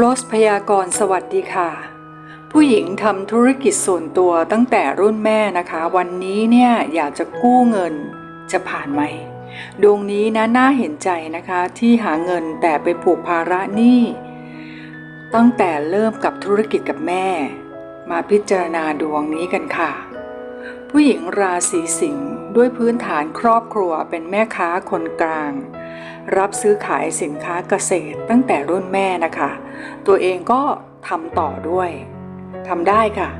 โรสพยากรสวัสดีค่ะ ผู้หญิงทำธุรกิจส่วนตัวตั้งแต่รุ่นแม่นะคะ วันนี้เนี่ยอยากจะกู้เงินจะผ่านไหมดวงนี้นะน่าเห็นใจนะคะที่หาเงินแต่ไปผูกภาระหนี้ตั้งแต่เริ่มกับธุรกิจกับแม่ มาพิจารณาดวงนี้กันค่ะ ผู้หญิงราศีสิงห์ด้วยพื้นฐานครอบครัวเป็นแม่ค้าคนกลาง รับซื้อขายสินค้าเกษตรตั้งแต่รุ่นแม่นะคะ ตัวเองก็ทำต่อด้วยทำได้ค่ะ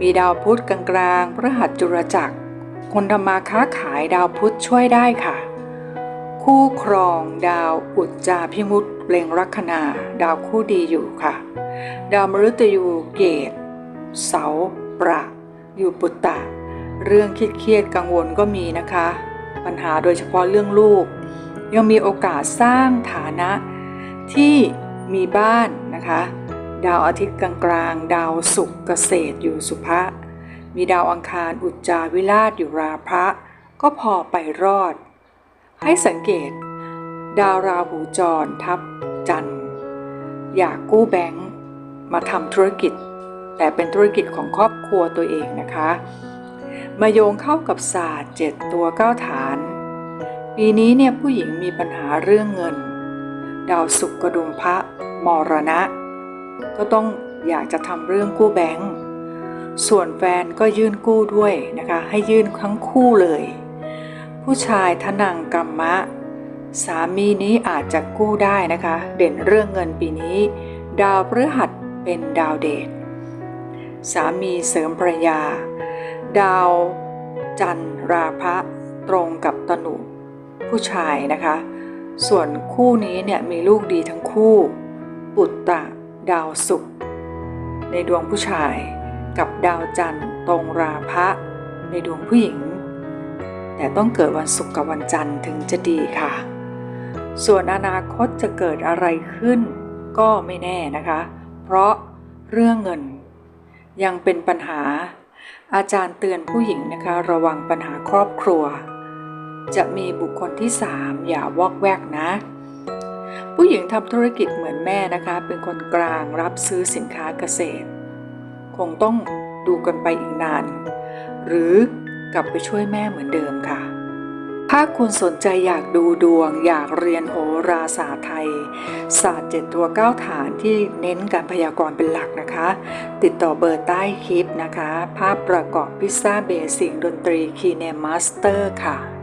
มีดาวพุธกลางๆพระหัสจุรจักร คนทำมาค้าขายดาวพุธช่วยได้ค่ะ คู่ครองดาวอุจจาพิมุตเล็งลัคนาดาวคู่ดีอยู่ค่ะ ดาวมฤตยูเกต เสาประอยู่ปุตตะ เรื่องคิดเครียดกังวลก็มีนะคะ ปัญหาโดยเฉพาะเรื่องลูก ยังมีโอกาสสร้างฐานะที่มีบ้านนะคะ ดาวอาทิตย์กลางๆ ดาวศุกร์เกษตรอยู่สุภะมีดาวอังคารอุจจาวิราชอยู่ราพระ ก็พอไปรอด ให้สังเกต ดาวราหูจรทับจันทร์ อยากกู้แบงค์มาทำธุรกิจ แต่เป็นธุรกิจของครอบครัวตัวเองนะคะ มาโยงเข้ากับศาสตร์เจ็ดตัวเก้าฐาน ปีนี้เนี่ยผู้หญิงมีปัญหาเรื่องเงิน ดาวศุกร์กระดุมพระมรณะ ก็ต้องอยากจะทำเรื่องกู้แบงค์ส่วนแฟนก็ยื่นกู้ด้วยนะคะ ให้ยื่นทั้งคู่เลย ผู้ชายทนังกรรมะ สามีนี้อาจจะกู้ได้นะคะ เด่นเรื่องเงินปีนี้ ดาวพฤหัสเป็นดาวเดชสามีเสริมภรรยา ดาวจันทร์ราพะตรงกับตนุ ผู้ชายนะคะ ส่วนคู่นี้เนี่ยมีลูกดีทั้งคู่ ปุตตะ ดาวศุกร์ในดวงผู้ชาย กับดาวจันทร์ตรงราพะ ในดวงผู้หญิง แต่ต้องเกิดวันศุกร์กับวันจันทร์ถึงจะดีค่ะ ส่วนอนาคตจะเกิดอะไรขึ้น ก็ไม่แน่นะคะ เพราะเรื่องเงิน ยังเป็นปัญหาอาจารย์เตือนผู้หญิงนะคะ ระวังปัญหาครอบครัว จะมีบุคคลที่สามอย่าวอกแวกนะ ผู้หญิงทำธุรกิจเหมือนแม่นะคะ เป็นคนกลางรับซื้อสินค้าเกษตร คงต้องดูกันไปอีกนาน หรือกลับไปช่วยแม่เหมือนเดิมค่ะ ถ้าคุณสนใจอยากดูดวง อยากเรียนโหราศาสตร์ไทย ศาสตร์เจ็ดตัวเก้าฐานที่เน้นการพยากรณ์เป็นหลักนะคะ ติดต่อเบอร์ใต้คลิปนะคะ ภาพประกอบพิซซ่าเบสิกดนตรีคีเนมาสเตอร์ค่ะ